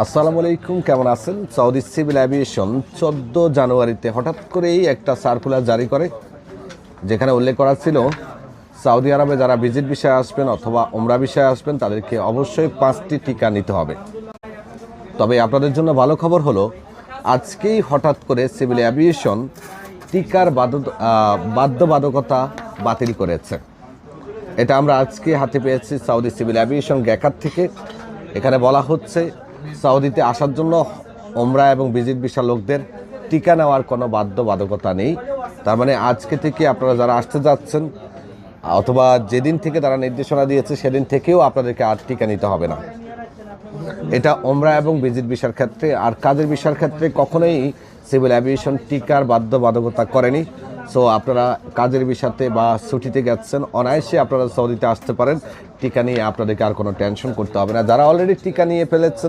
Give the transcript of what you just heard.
আসসালামু আলাইকুম, কেমন আছেন? সৌদি সিভিল অ্যাভিয়েশন চোদ্দ জানুয়ারিতে হঠাৎ করেই একটা সার্কুলার জারি করে, যেখানে উল্লেখ করা ছিল, সৌদি আরবে যারা ভিজিট বিষয়ে আসবেন অথবা ওমরা বিষয়ে আসবেন, তাদেরকে অবশ্যই পাঁচটি টিকা নিতে হবে। তবে আপনাদের জন্য ভালো খবর হলো, আজকেই হঠাৎ করে সিভিল অ্যাভিয়েশন টিকার বাধ্য বাধ্যবাধকতা বাতিল করেছে। এটা আমরা আজকে হাতে পেয়েছি সৌদি সিভিল অ্যাভিয়েশন গ্যাকার থেকে। এখানে বলা হচ্ছে সৌদিতে আসার জন্য ওমরা এবং ভিজিট ভিসা লোকদের টিকা নেওয়ার কোনো বাধ্যবাধকতা নেই। তার মানে আজকে থেকে আপনারা যারা আসতে যাচ্ছেন, অথবা যেদিন থেকে তারা নির্দেশনা দিয়েছে, সেদিন থেকেও আপনাদেরকে আর টিকা নিতে হবে না। এটা ওমরা এবং ভিজিট ভিসার ক্ষেত্রে আর কাজের ভিসার ক্ষেত্রে কখনোই সিভিল অ্যাভিয়েশন টিকার বাধ্যবাধকতা করেনি। সো আপনারা কাজের বিষাতে বা ছুটিতে গেছেন, অনায়াসে আপনারা সৌদিতে আসতে পারেন। টিকা নিয়ে আপনাদেরকে আর কোনো টেনশন করতে হবে না। যারা অলরেডি টিকা নিয়ে ফেলেছেন